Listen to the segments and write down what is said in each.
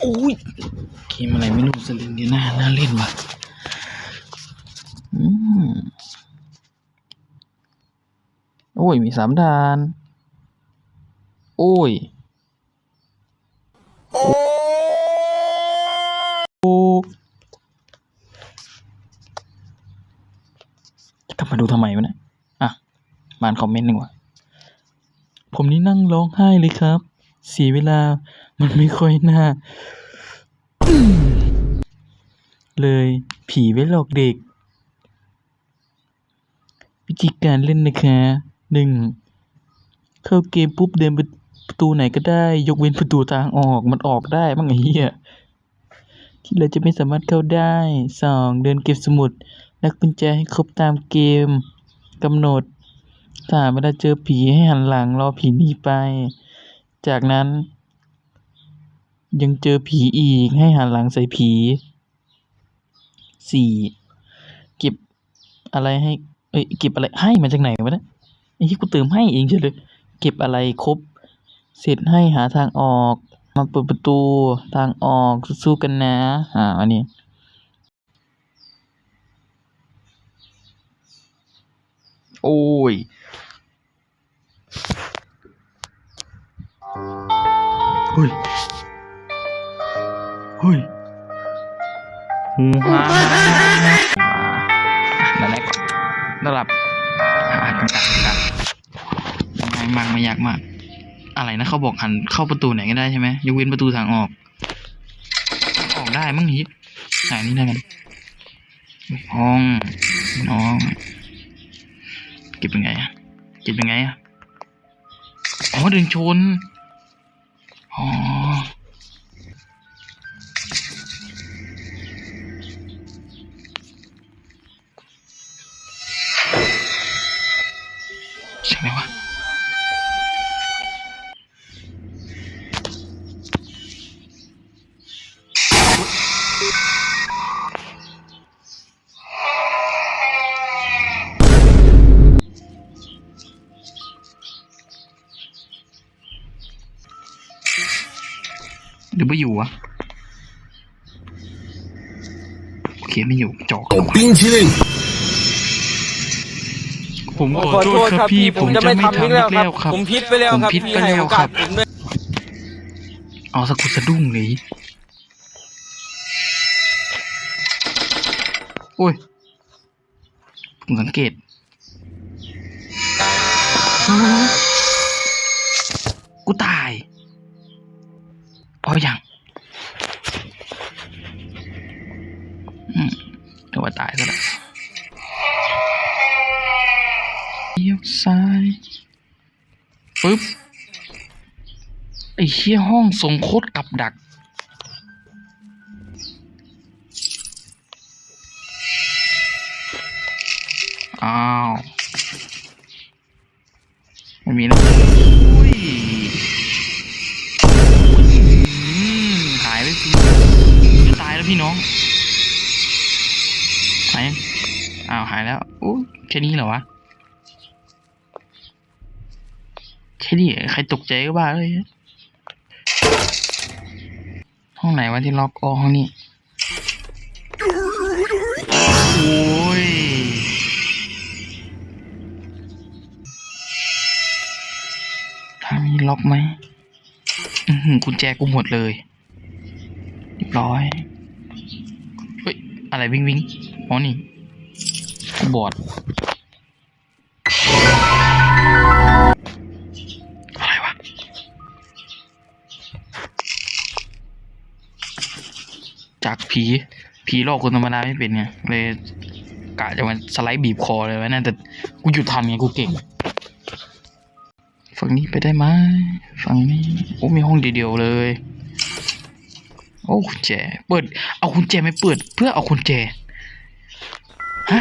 โอ้ยเกมอะไรไม่รู้สลินดีน่าน่าเล่นว่ะอืมโอ้ย มีสามดาน โอ้ยโอ้กลับมาดูทำไมวะเนี่ย อะมาอ่านคอมเมนต์หนึ่งว่ะ ผมนี่นั่งร้องไห้เลยครับ เสียเวลา มันไม่ค่อยน่า เลยผีไว้หลอกเด็ก วิธีการเล่นนะคะหนึ่งเข้าเกมปุ๊บเดินไปประตูไหนก็ได้ ยกเว้นประตูทางออกมันออกได้บ้างไอ้เหี้ยที่เราจะไม่สามารถเข้าได้สองเดินเก็บสมุด และกุญแจให้ครบตามเกมกำหนดสามเวลาเจอผีให้หันหลังรอผีหนีไป จากนั้น ยังเจอผีอีก ให้หันหลังใส่ผีสี่เก็บอะไรให้ เอ้ยเก็บอะไรให้มาจากไหนวะเนี่ยไอ้ที่กูเติมให้เองเฉยเลย เก็บอะไรครบ เสร็จให้หาทางออก มาเปิดประตูทางออกสู้กันนะ อ่าอันนี้โอ้ยเฮ้ย ฮ้ยหูฮานั่นแหละระดับอ่านกันกันกันง่ายมากไม่ยากมาก อะไรนะเขาบอกหันเข้าประตูไหนก็ได้ใช่ไหมยกเว้นประตูทางออก ออกได้มั้งฮิตหานี่ได้กันห้องน้องเก็บยังไงอะเก็บยังไงอะอ๋อดึงชนอ๋อ เสียงอะไรวะ หรือไม่อยู่วะโอเคไม่อยู่จอก 有冰淇淋。 ผมขอโทษครับพี่ผมจะไม่ทำอีกแล้วครับ ผมพิษไปแล้วครับผมพิษพี่ไปให้แล้วโอกาครัสบผมด้วยเอาสะกุดสะดุ้งเลยโอ้ย ผมสังเกตกูตายเอาอย่างอืมเดี๋ยวว่าตายซะแล้ว ยวซ้ายปึ๊บไอ้เชี่ยห้องทรงโคตรกับดัก อ้าวไม่มีนะอุ้ยอืมหายไปทีจะตายแล้วพี่น้อง หายอ้าว หายแล้วโอ้แค่นี้เหรอวะ ค่นี้ใครตกใจก็บ้าเลย ห้องไหนวะที่ล็อกอ๋อห้องนี้ โอ้ย ทางนี้ล็อกไหมหือกุญแจกูหมดเลยเรียบร้อย เฮ้ย อะไรวิ่งวิ่งอ๋อนี่ บอด ผีผีหลอกคนธรรมดาไม่เป็นไงเลยกะจะมาสไลด์บีบคอเลยวะนั่นแต่กูหยุดทันไงกูเก่ง ฝั่งนี้ไปได้ไหมฝั่งนี้โอ้มีห้องเดียวเลย โอ้กุญแจเปิด เอากุญแจไม่เปิด เพื่อเอากุญแจฮะ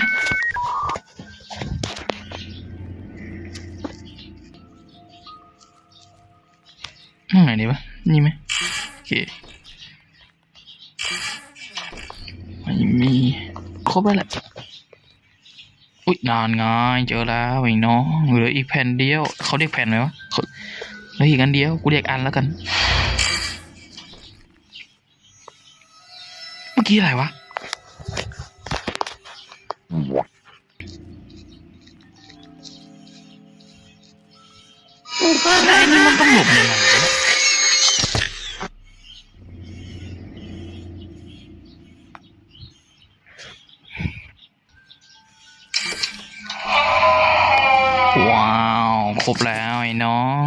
ห้องไหนดีวะนี่ไหมโอเค มีครบแล้วแหละอุ้ยนานไงเจอแล้วไอ้น้องเหลืออีกแผ่นเดียวเขาเรียกแผ่นไหมวะเหลืออีกอันเดียวกูเรียกอันแล้วกัน เมื่อกี้อะไรวะไอ้นี่มันต้องหลบยังไง ครบแล้วไอ้น้อง